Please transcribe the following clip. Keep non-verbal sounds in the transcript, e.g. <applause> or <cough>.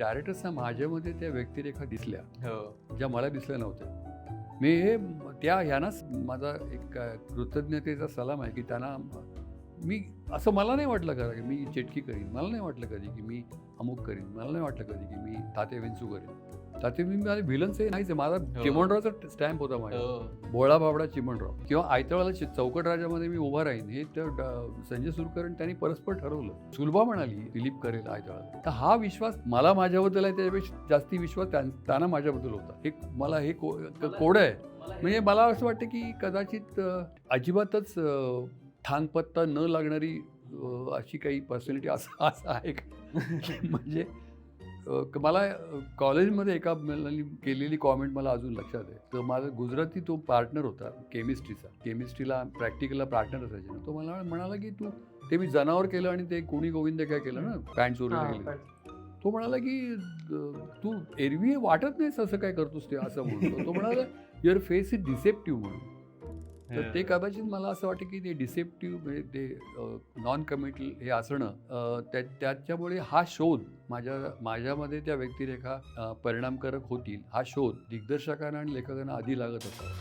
डायरेक्टर्सना माझ्यामध्ये त्या व्यक्तिरेखा दिसल्या. हो. ज्या मला दिसल्या नव्हत्या. मी हे त्या ह्यांनाच माझा एक कृतज्ञतेचा सलाम आहे की त्यांना मी असं मला नाही वाटलं करा की मी चेटकी करीन. मला नाही वाटलं कधी की मी अमुक करीन. मला नाही वाटलं कधी की मी ताते विंचू करीन. ताते मी माझे विलन्स हे नाहीच आहे. माझा हो. चिमणरावचा स्टॅम्प होता माझा हो. भोळा बाबडा चिमणराव. किंवा आयतळाला चौकट राजामध्ये मी उभा राहीन हे तर संजय सुरकर आणि त्यांनी परस्पर ठरवलं. सुलभा म्हणाली दिलीप करेल आयतळा तर हा विश्वास मला माझ्याबद्दल आहे त्याच्यापेक्षा जास्ती विश्वास त्यां- त्यांना माझ्याबद्दल होता. हे मला हे कोड आहे. म्हणजे मला असं वाटतं की कदाचित अजिबातच थांगपत्ता न लागणारी अशी काही पर्सनॅलिटी असं असं आहे का? <laughs> म्हणजे मला कॉलेजमध्ये एका मुलांनी केलेली कॉमेंट मला अजून लक्षात आहे. तर माझा गुजराती तो पार्टनर होता केमिस्ट्रीचा केमिस्ट्रीला प्रॅक्टिकलला पार्टनर असायचे ना. तो मला म्हणाला की तू ते मी जनावर केलं आणि ते कोणी गोविंद काय केलं ना? पॅन्ट गेली. पण- तो म्हणाला की तू एरवी वाटत नाहीस असं काय करतोस ते असं म्हणतो तो म्हणाला युअर फेस इज डिसेप्टिव्ह म्हणून. तर ते कदाचित मला असं वाटतं की ते डिसेप्टिव्ह म्हणजे ते नॉन कमिटल हे असणं त्या त्याच्यामुळे हा शोध माझ्या माझ्यामध्ये त्या व्यक्तिरेखा परिणामकारक होतील हा शोध दिग्दर्शकांना आणि लेखकांना आधी लागत होता